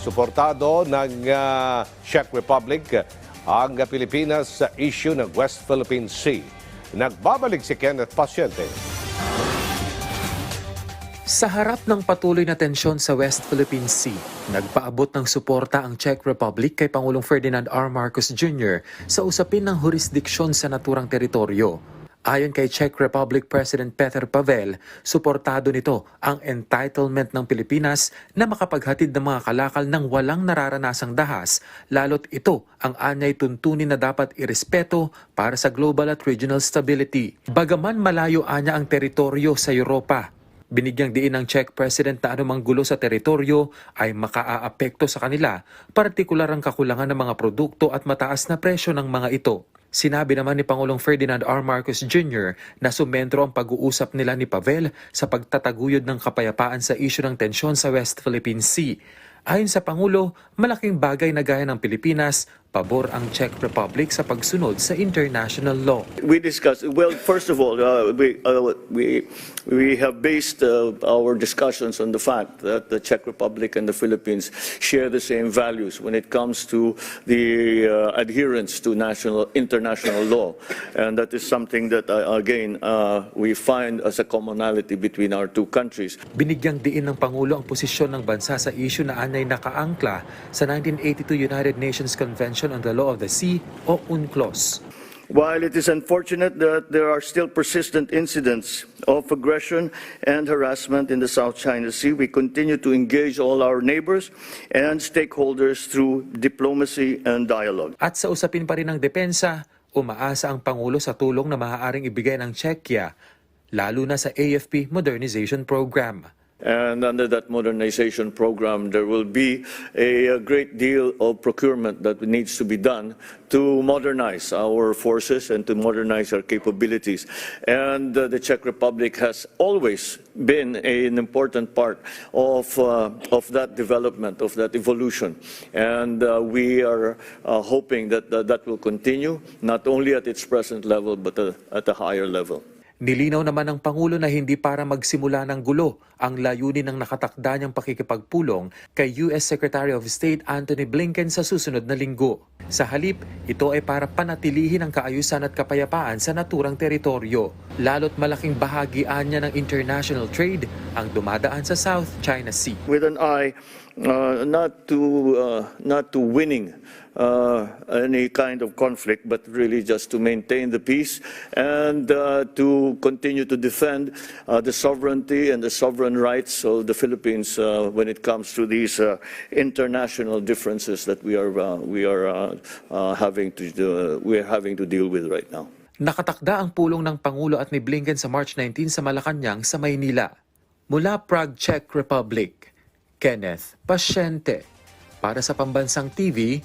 Suportado ng ah, Czech Republic ang Pilipinas sa issue ng West Philippine Sea. Nagbabalik si Kenneth Pasyente. Sa harap ng patuloy na tensyon sa West Philippine Sea, nagpaabot ng suporta ang Czech Republic kay Pangulong Ferdinand R. Marcos Jr. sa usapin ng jurisdiksyon sa naturang teritoryo. Ayon kay Czech Republic President Peter Pavel, suportado nito ang entitlement ng Pilipinas na makapaghatid ng mga kalakal ng walang nararanasang dahas, lalo't ito ang anyay tuntunin na dapat irespeto para sa global at regional stability. Bagaman malayo anya ang teritoryo sa Europa, Binigyang diin ng Czech President na anumang gulo sa teritoryo ay makaaapekto sa kanila, partikular ang kakulangan ng mga produkto at mataas na presyo ng mga ito. Sinabi naman ni Pangulong Ferdinand R. Marcos Jr. na sumentro ang pag-uusap nila ni Pavel sa pagtataguyod ng kapayapaan sa isyu ng tensyon sa West Philippine Sea. Ayon sa Pangulo, malaking bagay na gaya ng Pilipinas, pabor ang Czech Republic sa pagsunod sa international law. We discussed, well, first of all, uh, we, uh, we, we have based uh, our discussions on the fact that the Czech Republic and the Philippines share the same values when it comes to the uh, adherence to national, international law. And that is something that, uh, again, uh, we find as a commonality between our two countries. Binigyang diin ng Pangulo ang posisyon ng bansa sa isyu na anay nakaangkla sa 1982 United Nations Convention on the Law of the Sea o UNCLOS. While it is unfortunate that there are still persistent incidents of aggression and harassment in the South China Sea, we continue to engage all our neighbors and stakeholders through diplomacy and dialogue. At sa usapin pa rin ng depensa, umaasa ang Pangulo sa tulong na maaaring ibigay ng Czechia, lalo na sa AFP Modernization Program. And under that modernization program, there will be a, a great deal of procurement that needs to be done to modernize our forces and to modernize our capabilities. And uh, the Czech Republic has always been an important part of, uh, of that development, of that evolution. And uh, we are uh, hoping that that will continue, not only at its present level, but uh, at a higher level. Nilinaw naman ng Pangulo na hindi para magsimula ng gulo ang layunin ng nakatakda niyang pakikipagpulong kay US Secretary of State Antony Blinken sa susunod na linggo. Sa halip, ito ay para panatilihin ang kaayusan at kapayapaan sa naturang teritoryo. Lalo't malaking bahagi niya ng international trade ang dumadaan sa South China Sea. with an eye uh, not to uh, not to winning uh, any kind of conflict, but really just to maintain the peace and uh, to continue to defend uh, the sovereignty and the sovereign rights of the Philippines uh, when it comes to these uh, international differences that we are uh, we are uh, uh, having to uh, we are having to deal with right now. Nakatakda ang pulong ng Pangulo at ni Blinken sa March 19 sa Malacanang sa Maynila. Mula Prague, Czech Republic, Kenneth Pasyente para sa Pambansang TV